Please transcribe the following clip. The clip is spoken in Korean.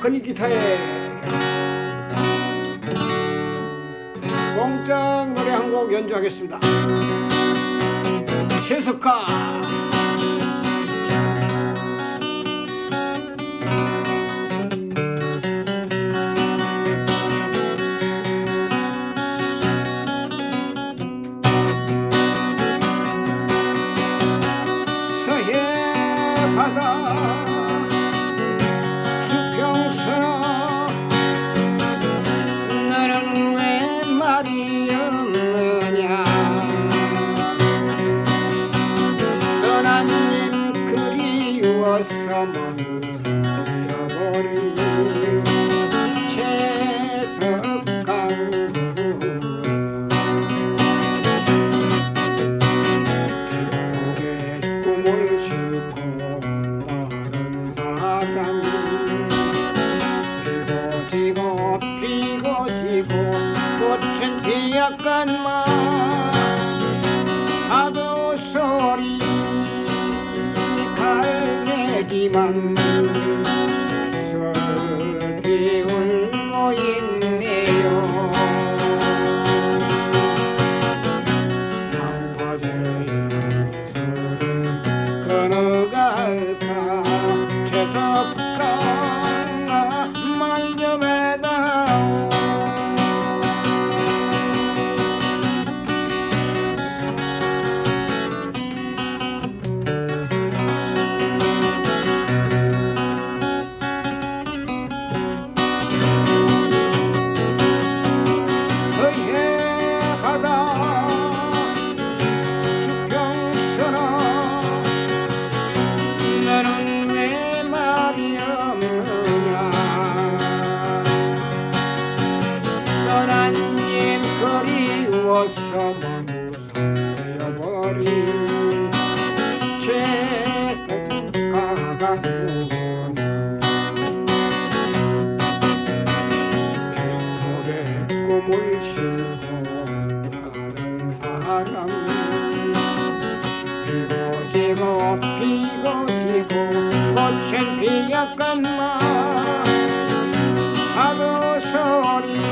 건이 기타에 공짝 노래 한 곡 연주하겠습니다. 최석화 그리워서 멈춰버린 최석강구야 꿈을 싣고 마른 사람 피고 지고 피고 지고 꽃은 피었건만 갈매기만 슬피 울고 있네요. 건너갈까? 채석가 떠난 님 그리워서 멈춰버린 죄가가 백골의 꿈을 싣고 가는 사람. 피고 지고 피고 지고 꽃은 피었건만 파도 소리